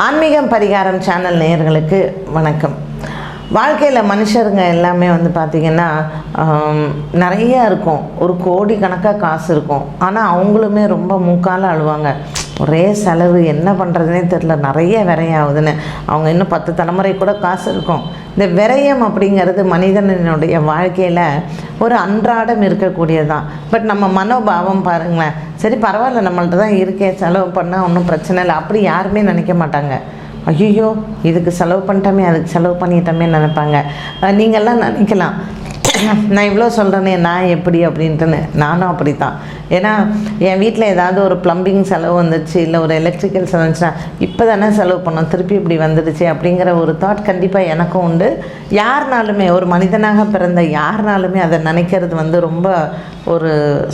ஆன்மீகம் பரிகாரம் சேனல் நேயர்களுக்கு வணக்கம். வாழ்க்கையில் மனுஷருங்க எல்லாமே வந்து பார்த்திங்கன்னா நிறைய இருக்கும். ஒரு கோடி கணக்காக காசு இருக்கும். ஆனால் அவங்களுமே ரொம்ப மூக்கால அழுவாங்க. ஒரே செலவு என்ன பண்ணுறதுனே தெரில நிறைய விரையாகுதுன்னு. அவங்க இன்னும் பத்து தலைமுறை கூட காசு இருக்கும். இந்த விரயம் அப்படிங்கிறது மனிதனுடைய வாழ்க்கையில் ஒரு அன்றாடம் இருக்கக்கூடியதான் பட் நம்ம மனோபாவம் பாருங்களேன். சரி பரவாயில்ல நம்மள்ட்ட தான் இருக்கே. செலவு பண்ணால் ஒன்றும் பிரச்சனை இல்லை. அப்படி யாருமே நினைக்க மாட்டாங்க. ஐயோ இதுக்கு செலவு பண்ணிட்டோமே அதுக்கு செலவு பண்ணிட்டோமே நினைப்பாங்க. நீங்கள்லாம் நினைக்கலாம். நான் இவ்வளோ சொல்கிறேனே நான் எப்படி அப்படின்ட்டுன்னு. நானும் அப்படி தான் ஏன்னா என் வீட்டில் ஏதாவது ஒரு ப்ளம்பிங் செலவு வந்துச்சு இல்லை ஒரு எலக்ட்ரிக்கல் செலவு வந்துச்சுன்னா இப்போ தானே செலவு பண்ணோம் திருப்பி இப்படி வந்துடுச்சு அப்படிங்கிற ஒரு தாட் கண்டிப்பாக எனக்கும் உண்டு. யாருனாலுமே ஒரு மனிதனாக பிறந்த யாருனாலுமே அதை நினைக்கிறது வந்து ரொம்ப ஒரு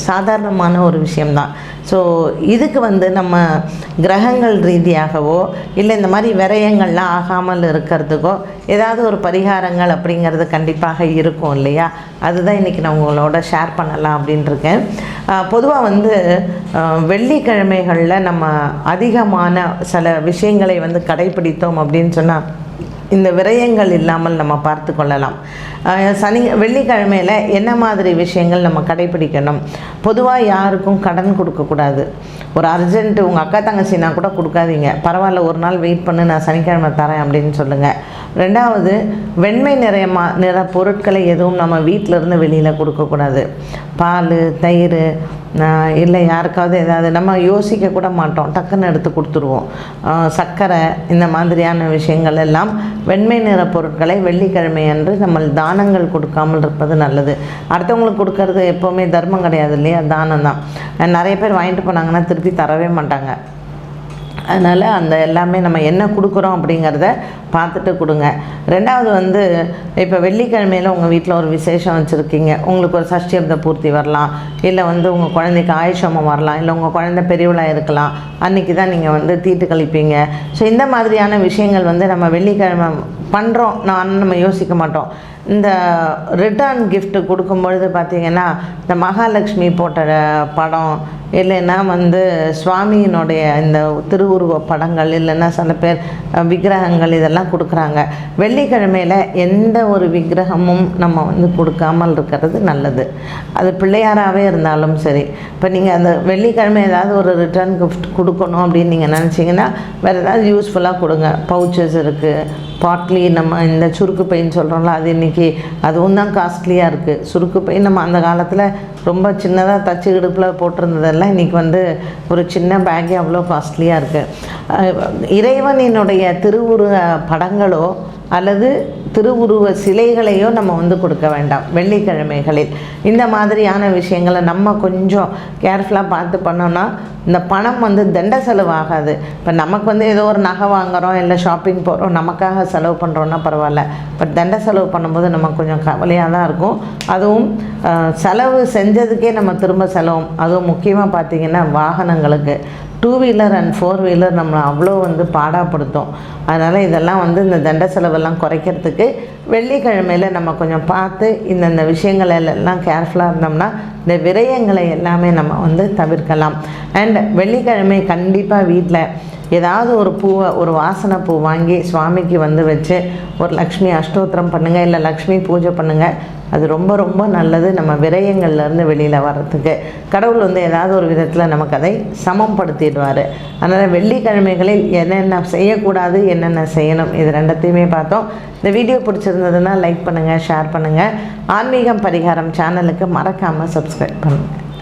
சாதாரணமான ஒரு விஷயம்தான். ஸோ இதுக்கு வந்து நம்ம கிரகங்கள் ரீதியாகவோ இல்லை இந்த மாதிரி விரயங்கள்லாம் ஆகாமல் இருக்கிறதுக்கோ ஏதாவது ஒரு பரிகாரங்கள் அப்படிங்கிறது கண்டிப்பாக இருக்கும் இல்லையா? அதுதான் இன்றைக்கி நான் உங்களோட ஷேர் பண்ணலாம் அப்படின்ட்டுருக்கேன் பொதுவாக வந்து வெள்ளிக்கிழமைகளில் நம்ம அதிகமான சில விஷயங்களை வந்து கடைபிடித்தோம் அப்படின்னு சொன்னால் இந்த விரயங்கள் இல்லாமல் நம்ம பார்த்து கொள்ளலாம். சனி வெள்ளிக்கிழமையில் என்ன மாதிரி விஷயங்கள் நம்ம கடைபிடிக்கணும்? பொதுவாக யாருக்கும் கடன் கொடுக்கக்கூடாது ஒரு அர்ஜென்ட்டு உங்கள் அக்கா தங்கச்சினா கூட கொடுக்காதீங்க. பரவாயில்ல ஒரு நாள் வெயிட் பண்ணு நான் சனிக்கிழமை தரேன் அப்படின்னு சொல்லுங்கள் ரெண்டாவது வெண்மை நிறையமா நிற பொருட்களை எதுவும் நம்ம வீட்டில் இருந்து வெளியில் கொடுக்கக்கூடாது. பால் தயிர் இல்லை யாருக்காவது ஏதாவது நம்ம யோசிக்க கூட மாட்டோம். டக்குன்னு எடுத்து கொடுத்துருவோம். சர்க்கரை இந்த மாதிரியான விஷயங்கள் எல்லாம் வெண்மை நிற பொருட்களை வெள்ளிக்கிழமை அன்று நம்ம தானங்கள் கொடுக்காமல் இருப்பது நல்லது. அடுத்தவங்களுக்கு கொடுக்கறது எப்போவுமே தர்மம் கிடையாது இல்லையா? தானம் தான். நிறைய பேர் வாங்கிட்டு போனாங்கன்னா திருப்பி தரவே மாட்டாங்க. அதனால் அந்த எல்லாமே நம்ம என்ன கொடுக்குறோம் அப்படிங்கிறத பார்த்துட்டு கொடுங்க. ரெண்டாவது வந்து இப்போ வெள்ளிக்கிழமையில் உங்கள் வீட்டில் ஒரு விசேஷம் வச்சுருக்கீங்க. உங்களுக்கு ஒரு சஷ்டியப்த பூர்த்தி வரலாம். இல்லை வந்து உங்கள் குழந்தைக்கு ஆயுஷமம் வரலாம். இல்லை உங்கள் குழந்தை பெரியவளாக இருக்கலாம். அன்றைக்கி தான் நீங்கள் வந்து தீட்டு கழிப்பீங்க. ஸோ இந்த மாதிரியான விஷயங்கள் வந்து நம்ம வெள்ளிக்கிழமை பண்ணுறோம் நான் நம்ம யோசிக்க மாட்டோம். இந்த ரிட்டர்ன் கிஃப்ட்டு கொடுக்கும் பொழுது பார்த்திங்கன்னா இந்த மகாலட்சுமி போட்ட படம் இல்லைன்னா வந்து சுவாமியினுடைய இந்த திருவுருவ படங்கள் இல்லைன்னா சில பேர் விக்கிரகங்கள் இதெல்லாம் கொடுக்குறாங்க. வெள்ளிக்கிழமையில் எந்த ஒரு விக்கிரகமும் நம்ம வந்து கொடுக்காமல் இருக்கிறது நல்லது. அது பிள்ளையாராகவே இருந்தாலும் சரி. இப்போ நீங்கள் அந்த வெள்ளிக்கிழமை ஏதாவது ஒரு ரிட்டர்ன் கிஃப்ட் கொடுக்கணும் அப்படின்னு நீங்கள் நினச்சிங்கன்னா வேறு ஏதாவது யூஸ்ஃபுல்லாக கொடுங்க. பவுச்சஸ் இருக்குது பாட்லி நம்ம இந்த சுருக்கு பைன்னு சொல்கிறோம்ல அது இன்றைக்கி அதுவும் தான் காஸ்ட்லியாக இருக்குது சுருக்கு பை நம்ம அந்த காலத்தில் ரொம்ப சின்னதாக தச்சு இடுப்பில் போட்டிருந்ததெல்லாம் இன்றைக்கி வந்து ஒரு சின்ன பேக்கே அவ்வளோ காஸ்ட்லியாக இருக்குது இறைவனினுடைய திருவுருவ படங்களோ அல்லது திருவுருவ சிலைகளையோ நம்ம வந்து கொடுக்க வேண்டாம் வெள்ளிக்கிழமைகளில். இந்த மாதிரியான விஷயங்களை நம்ம கொஞ்சம் கேர்ஃபுல்லாக பார்த்து பண்ணோன்னா இந்த பணம் வந்து தண்ட செலவாகாது. இப்போ நமக்கு வந்து ஏதோ ஒரு நகை வாங்குகிறோம் இல்லை ஷாப்பிங் போகிறோம் நமக்காக செலவு பண்ணுறோன்னா பரவாயில்ல. பட் தண்ட செலவு பண்ணும்போது நமக்கு கொஞ்சம் கவலையாக தான் இருக்கும். அதுவும் செலவு செஞ்சதுக்கே நம்ம திரும்ப செலவும். அதுவும் முக்கியமாக பார்த்தீங்கன்னா வாகனங்களுக்கு. Two wheeler and four wheeler நம்மளை அவ்வளோ வந்து பாடாப்படுத்தும். அதனால் இதெல்லாம் வந்து இந்த தண்ட செலவெல்லாம் குறைக்கிறதுக்கு வெள்ளிக்கிழமையில் நம்ம கொஞ்சம் பார்த்து இந்தந்த விஷயங்கள் எல்லாம் கேர்ஃபுல்லாக இருந்தோம்னா இந்த விரயங்களை எல்லாமே நம்ம வந்து தவிர்க்கலாம். அண்ட் வெள்ளிக்கிழமை கண்டிப்பாக வீட்டில் ஏதாவது ஒரு பூவை ஒரு வாசனை பூ வாங்கி சுவாமிக்கு வந்து வச்சு ஒரு லக்ஷ்மி அஷ்டோத்திரம் பண்ணுங்கள் இல்லை லக்ஷ்மி பூஜை பண்ணுங்கள் அது ரொம்ப ரொம்ப நல்லது நம்ம விரயங்கள்லேருந்து வெளியில் வர்றதுக்கு. கடவுள் வந்து ஏதாவது ஒரு விதத்தில் நமக்கு அதை சமப்படுத்திடுவார். அதனால் வெள்ளிக்கிழமைகளில் என்னென்ன செய்யக்கூடாது என்னென்ன செய்யணும் இது ரெண்டத்தையுமே பார்த்தோம். இந்த வீடியோ பிடிச்சிருந்ததுன்னா லைக் பண்ணுங்கள் ஷேர் பண்ணுங்கள் ஆன்மீகம் பரிகாரம் சேனலுக்கு மறக்காமல் சப்ஸ்கிரைப் பண்ணுங்கள்